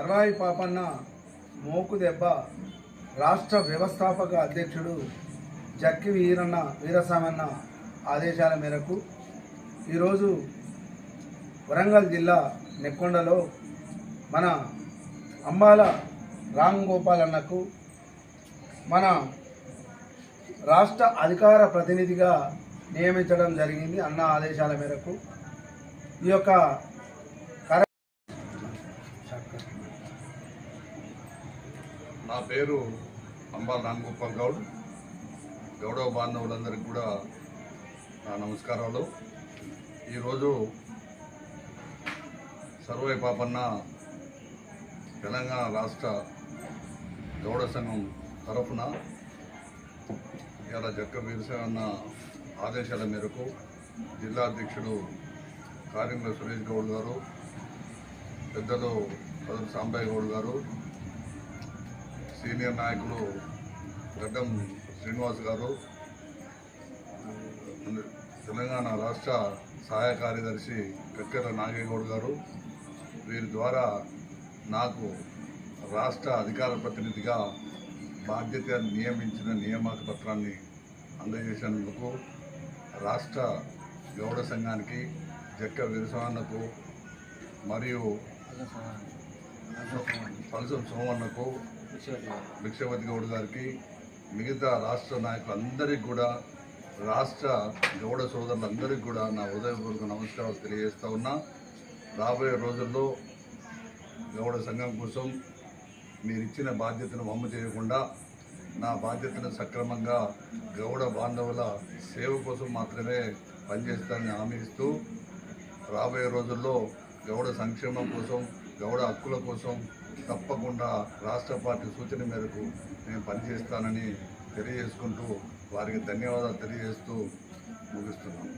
కర్రాయి పాపన్న మోకు దెబ్బ రాష్ట్ర వ్యవస్థాపక అధ్యక్షుడు జక్కి వీరన్న వీరస్వామన్న ఆదేశాల మేరకు ఈరోజు వరంగల్ జిల్లా నెక్కొండలో మన అంబాల రామ్ గోపాల్ అన్నకు మన రాష్ట్ర అధికార ప్రతినిధిగా నియమించడం జరిగింది అన్న ఆదేశాల మేరకు. ఈ యొక్క నా పేరు అంబాల్ రామ్గోపాల్ గౌడ్. గౌడవ బాంధవులందరికీ కూడా నా నమస్కారాలు. ఈరోజు సర్వై పాపన్న తెలంగాణ రాష్ట్ర గౌడ సంఘం తరఫున ఇలా జక్క వీరసేవన్న ఆదేశాల మేరకు జిల్లా అధ్యక్షుడు కార్యంలో సురేష్ గౌడ్ గారు పెద్దలు సాంబాయి సాంబయ్య గౌడ్ గారు సీనియర్ నాయకులు గడ్డం శ్రీనివాస్ గారు తెలంగాణ రాష్ట్ర సహాయ కార్యదర్శి కక్కెర నాగేగౌడ్ గారు. వీరి ద్వారా నాకు రాష్ట్ర అధికార ప్రతినిధిగా బాధ్యత నియమించిన నియామక పత్రాన్ని అందజేసినందుకు రాష్ట్ర గౌడ సంఘానికి జక్క వీరస్వామన్నకు మరియు పలసం సోమన్నకు భిక్షపతి గౌడ్ గారికి మిగతా రాష్ట్ర నాయకులందరికీ కూడా రాష్ట్ర గౌడ సోదరులందరికీ కూడా నా హృదయపూర్వక నమస్కారాలు తెలియజేస్తా ఉన్నా. రాబోయే రోజుల్లో గౌడ సంఘం కోసం మీరు ఇచ్చిన బాధ్యతను వమ్ము చేయకుండా నా బాధ్యతను సక్రమంగా గౌడ బాంధవుల సేవ కోసం మాత్రమే పనిచేస్తానని హామీ ఇస్తూ రాబోయే రోజుల్లో గౌడ సంక్షేమం కోసం గౌడ హక్కుల కోసం తప్పకుండా రాష్ట్ర పార్టీ సూచన మేరకు నేను పనిచేస్తానని తెలియజేసుకుంటూ వారికి ధన్యవాదాలు తెలియజేస్తూ ముగిస్తున్నాను.